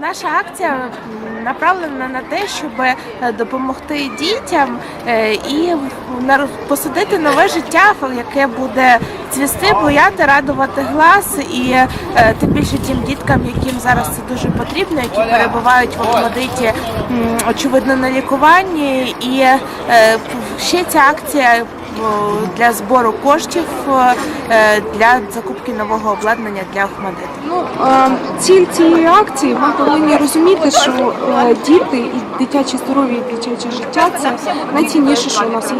Наша акція направлена на те, щоб е, допомогти дітям е, і посадити нове життя, яке буде цвісти, буяти, радувати глас, і е, тим більше тим діткам, яким зараз це дуже потрібно, які перебувають в Охмадиті, очевидно, на лікуванні. І ще ця акція для збору коштів е, для закупки нового обладнання для Охмадиту. Ну, е, ціль цієї акції ми повинні розуміти, що е, діти і дитяче здоров'я і дитяче життя це найцінніше, що у нас є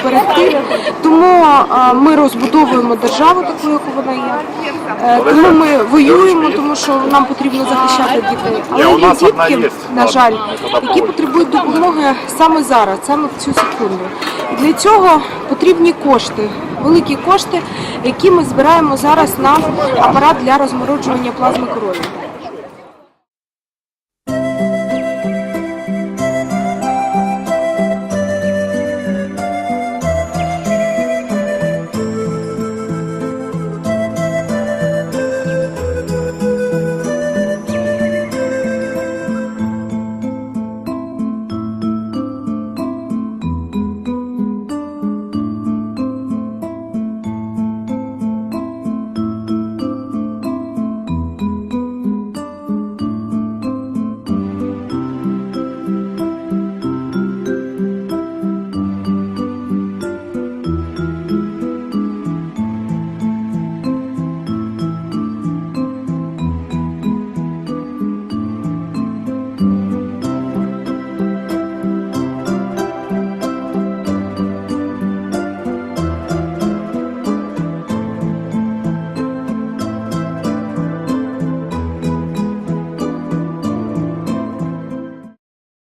в берегти. Тому е, ми розбудовуємо державу таку, яку вона є. Е, Тому ми воюємо, тому що нам потрібно захищати дітей. Але є дітки, на жаль, які потребують допомоги саме зараз, саме в цю секунду. І для цього потрібні кошти, великі кошти, які ми збираємо зараз на апарат для розмороджування плазми крові.